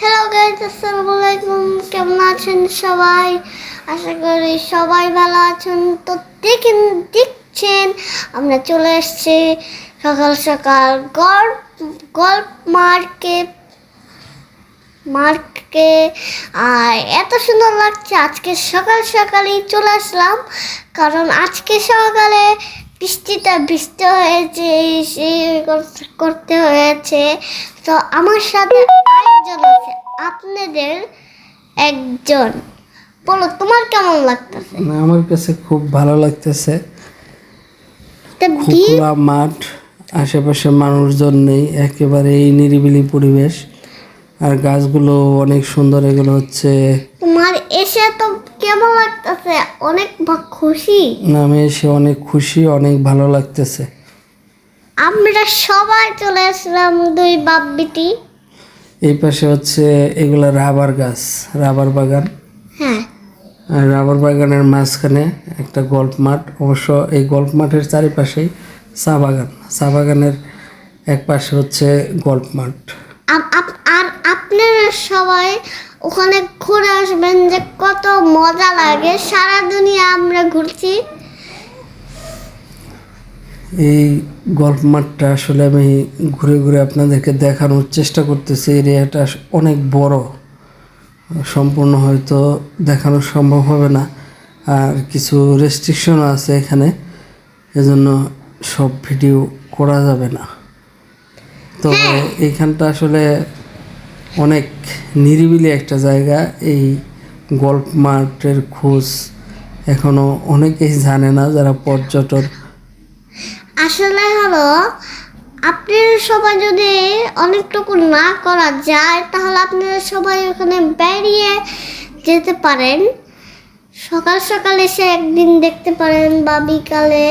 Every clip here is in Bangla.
হ্যালো গাইজ আসসালামু আলাইকুম কেমন আছেন সবাই? আশা করি সবাই ভালো আছেন। তো দেখেন, দেখছেন, আমরা চলে এসেছি সকাল সকাল গল্প গল্প মার্কেট মার্কে। আর এত সুন্দর লাগছে, আজকে সকাল সকালই চলে আসলাম। কারণ আজকে সকালে বৃষ্টিটা বৃষ্টি হয়েছে সেই করতে হয়েছে। তো আমার সাথে আরেকজন আছে আপনাদের একজন। বলো তোমার কেমন লাগতেছে? না, আমার কাছে খুব ভালো লাগতেছে। খোলা মাঠ আশেপাশে মানুষজন নেই একেবারে এই নিরিবিলি পরিবেশ। আর গাছগুলো অনেক সুন্দর এগুলো হচ্ছে তোমার এসে তো কেমন লাগতেছে? অনেক খুশি? নামে এসে অনেক খুশি অনেক ভালো লাগতেছে। আমরা সবাই চলে আসলাম দুই বাপ বিটি। এই পাশে হচ্ছে এগুলো রাবার গাছ রাবার বাগান। হ্যাঁ। আর রাবার বাগানের মাঝখানে একটা গল্ফ মাঠ। অবশ্য এই গল্ফ মাঠের চারিপাশেই চা বাগান। চা বাগানের এক পাশে হচ্ছে গল্ফ মাঠ। আর আপনারা সবাই ওখানে ঘুরে আসবেন যে কত মজা লাগে। সারা দুনিয়া আমরা ঘুরছি। এই গল্ফ মাঠটা আসলে আমি ঘুরে ঘুরে আপনাদেরকে দেখানোর চেষ্টা করতেছি। এরিয়াটা অনেক বড়। সম্পূর্ণ হয়তো দেখানো সম্ভব হবে না। আর কিছু রেস্ট্রিকশনও আছে এখানে। এজন্য সব ভিডিও করা যাবে না। তো এইখানটা আসলে অনেক নিরিবিলি একটা জায়গা। এই গল্ফ মাঠের খোঁজ এখনও অনেকেই জানে না যারা পর্যটন আসলে হলো, আপনারা সবাই যদি অনেকটুকু না করা যায়, তাহলে আপনারা সবাই ওখানে বেরিয়ে যেতে পারেন। সকাল সকাল এসে একদিন দেখতে পারেন বা বিকালে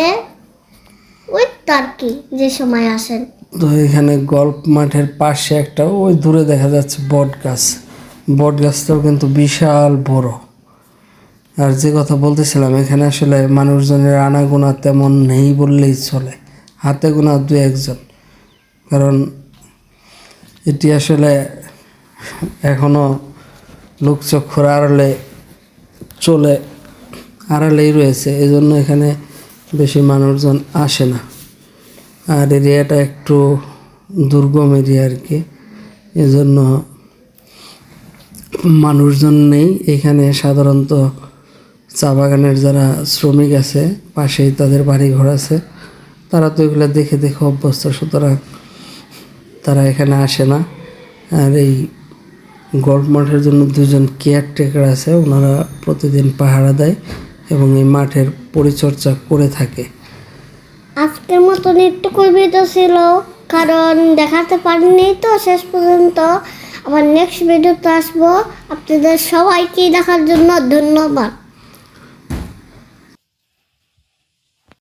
ওই তো আর কি যে সময় আসেন। তো এখানে গল্ফ মাঠের পাশে একটা, ওই দূরে দেখা যাচ্ছে বট গাছ। বট গাছটাও কিন্তু বিশাল বড়। আর যে কথা বলতেছিলাম, এখানে আসলে মানুষজনের আনাগোনা তেমন নেই বললেই চলে। হাতে গোনা দু একজন। কারণ এটি আসলে এখনও লোকচক্ষুর আড়ালে চলে, আড়ালেই রয়েছে। এই জন্য এখানে বেশি মানুষজন আসে না। আর এরিয়াটা একটু দুর্গম এরিয়া আর কি। এজন্য মানুষজন নেই। এখানে সাধারণত চা বাগানের যারা শ্রমিক আছে, পাশেই তাদের বাড়ি ঘর আছে। তারা তো এগুলো দেখে দেখে অভ্যস্ত, সুতরাং তারা এখানে আসে না। আর এই গল্ফ মাঠের জন্য দুজন কেয়ারটেকার আছে, ওনারা প্রতিদিন পাহারা দেয় এবং এই মাঠের পরিচর্যা করে থাকে। আজকের মতন একটু ভিডিও ছিল, কারণ দেখাতে পারিনি তো শেষ পর্যন্ত। আবার নেক্সট ভিডিওতে আসব। আপনাদের সবাইকে দেখার জন্য ধন্যবাদ।